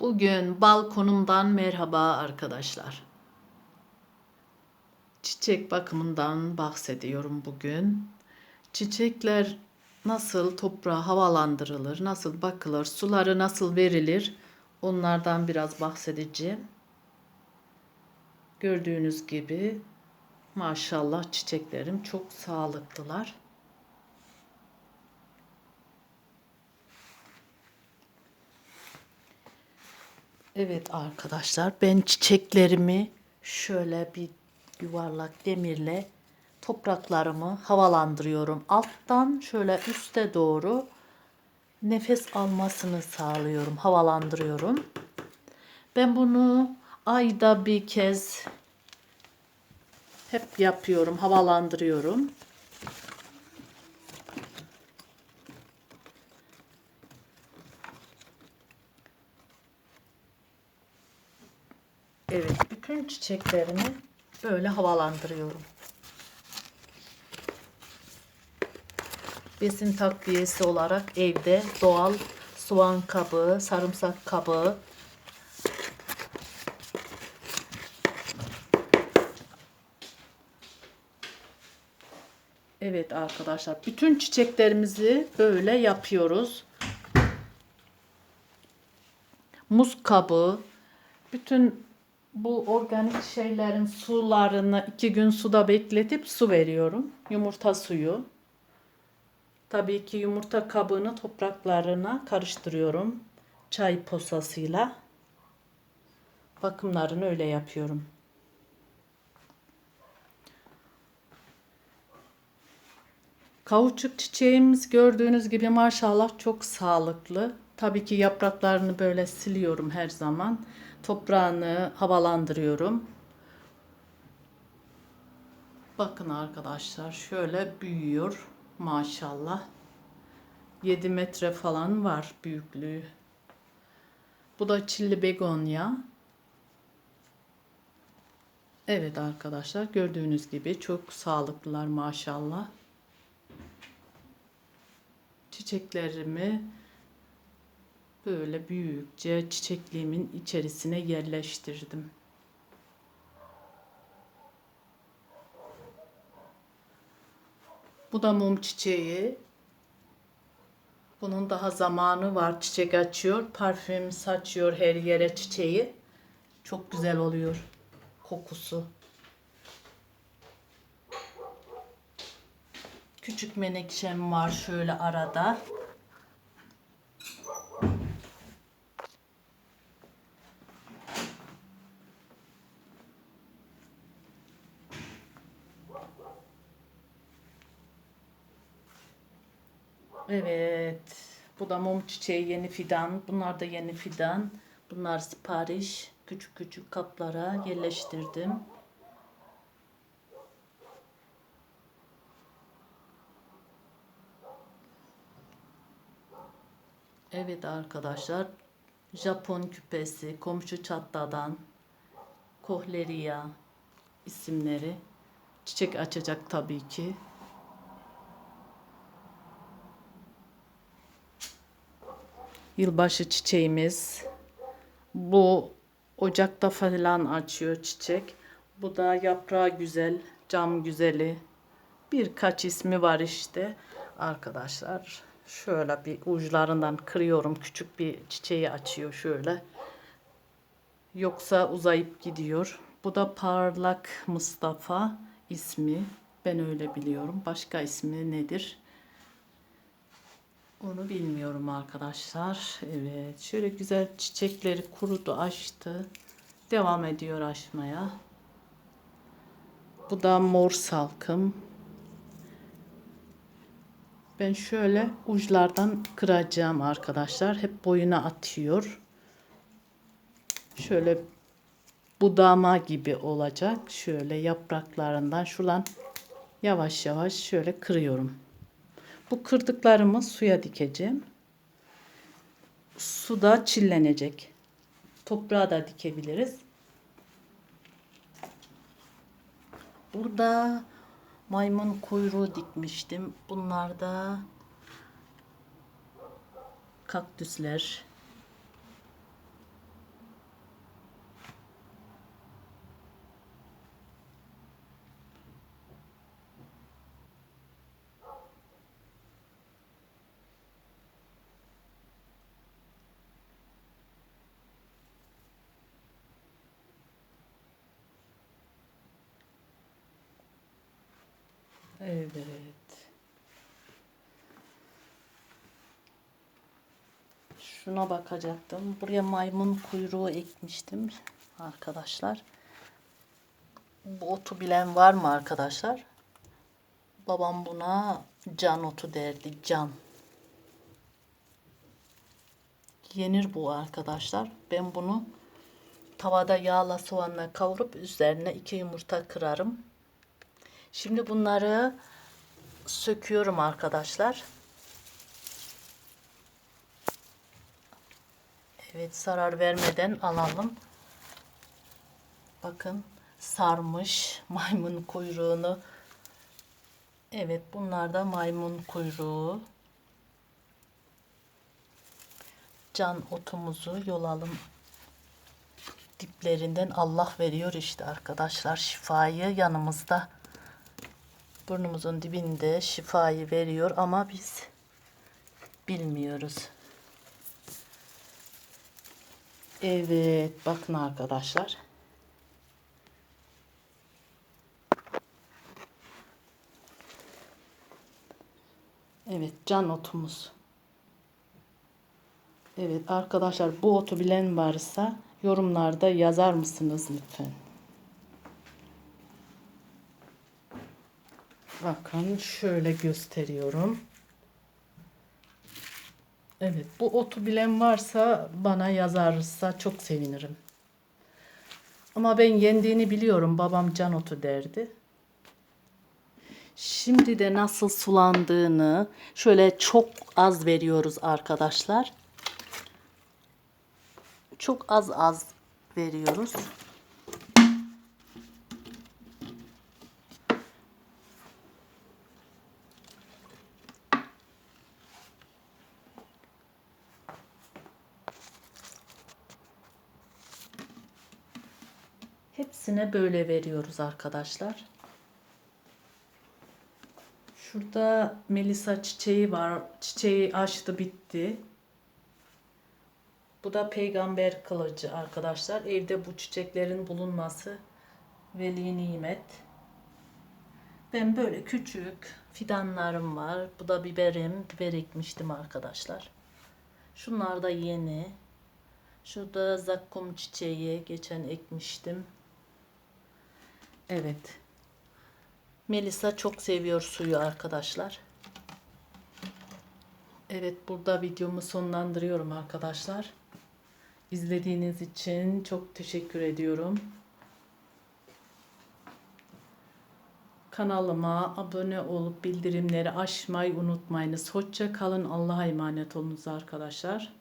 Bugün balkonumdan merhaba arkadaşlar. Çiçek bakımından bahsediyorum bugün. Çiçekler nasıl toprağa havalandırılır, nasıl bakılır, suları nasıl verilir onlardan biraz bahsedeceğim. Gördüğünüz gibi maşallah çiçeklerim çok sağlıklılar. Evet arkadaşlar ben çiçeklerimi şöyle bir yuvarlak demirle topraklarımı havalandırıyorum. Alttan şöyle üste doğru nefes almasını sağlıyorum, havalandırıyorum. Ben bunu ayda bir kez hep yapıyorum, havalandırıyorum. Bütün çiçeklerimi böyle havalandırıyorum. Besin takviyesi olarak evde doğal soğan kabuğu, sarımsak kabuğu, Evet arkadaşlar, bütün çiçeklerimizi böyle yapıyoruz. Muz kabuğu, bütün bu organik şeylerin sularını iki gün suda bekletip su veriyorum. Yumurta suyu. Tabii ki yumurta kabını topraklarına karıştırıyorum. Çay posasıyla. Bakımlarını öyle yapıyorum. Kavuçuk çiçeğimiz gördüğünüz gibi maşallah çok sağlıklı. Tabii ki yapraklarını böyle siliyorum her zaman. Toprağını havalandırıyorum. Bakın arkadaşlar şöyle büyüyor maşallah. 7 metre falan var büyüklüğü. Bu da çilli begonya. Evet arkadaşlar gördüğünüz gibi çok sağlıklılar maşallah. Çiçeklerimi böyle büyükçe çiçekliğimin içerisine yerleştirdim. Bu da mum çiçeği. Bunun daha zamanı var. Çiçek açıyor. Parfüm saçıyor her yere çiçeği. Çok güzel oluyor kokusu. Küçük menekşem var şöyle arada. Evet. Bu da mum çiçeği yeni fidan. Bunlar da yeni fidan. Bunlar sipariş. Küçük küçük kaplara yerleştirdim. Evet arkadaşlar. Japon küpesi, komşu çatladan, kohleria isimleri. Çiçek açacak tabii ki. Yılbaşı çiçeğimiz. Bu Ocakta falan açıyor çiçek. Bu da yaprağı güzel, cam güzeli. Birkaç ismi var işte. Arkadaşlar şöyle bir uçlarından kırıyorum. Küçük bir çiçeği açıyor şöyle. Yoksa uzayıp gidiyor. Bu da parlak Mustafa ismi. Ben öyle biliyorum. Başka ismi nedir? Onu bilmiyorum arkadaşlar. Evet. Şöyle güzel çiçekleri kurudu açtı. Devam ediyor açmaya. Bu da mor salkım. Ben şöyle uçlardan kıracağım arkadaşlar. Hep boyuna atıyor. Şöyle budama gibi olacak. Şöyle yapraklarından şuradan yavaş yavaş şöyle kırıyorum. Bu kırdıklarımı suya dikeceğim. Suda çillenecek. Toprağa da dikebiliriz. Burada maymun kuyruğu dikmiştim. Bunlar da kaktüsler. Evet. Şuna bakacaktım. Buraya maymun kuyruğu ekmiştim arkadaşlar. Bu otu bilen var mı arkadaşlar? Babam buna can otu derdi. Can. Yenir bu arkadaşlar. Ben bunu tavada yağla soğanla kavurup üzerine iki yumurta kırarım. Şimdi bunları söküyorum arkadaşlar. Evet zarar vermeden alalım. Bakın sarmış maymun kuyruğunu. Evet bunlar da maymun kuyruğu. Can otumuzu yolalım. Diplerinden Allah veriyor işte arkadaşlar şifayı yanımızda. Burnumuzun dibinde şifayı veriyor ama biz bilmiyoruz. Evet bakın arkadaşlar. Evet can otumuz. Evet arkadaşlar bu otu bilen varsa yorumlarda yazar mısınız lütfen? Bakın şöyle gösteriyorum. Evet bu otu bilen varsa bana yazarsa çok sevinirim. Ama ben yendiğini biliyorum. Babam can otu derdi. Şimdi de nasıl sulandığını şöyle çok az veriyoruz arkadaşlar. Çok az az veriyoruz. Hepsine böyle veriyoruz arkadaşlar. Şurada Melisa çiçeği var. Çiçeği açtı bitti. Bu da peygamber kılıcı arkadaşlar. Evde bu çiçeklerin bulunması veli nimet. Ben böyle küçük fidanlarım var. Bu da biberim. Biber ekmiştim arkadaşlar. Şunlar da yeni. Şurada zakkum çiçeği geçen ekmiştim. Evet. Melisa çok seviyor suyu arkadaşlar. Evet burada videomu sonlandırıyorum arkadaşlar. İzlediğiniz için çok teşekkür ediyorum. Kanalıma abone olup bildirimleri açmayı unutmayınız. Hoşça kalın. Allah'a emanet olunuz arkadaşlar.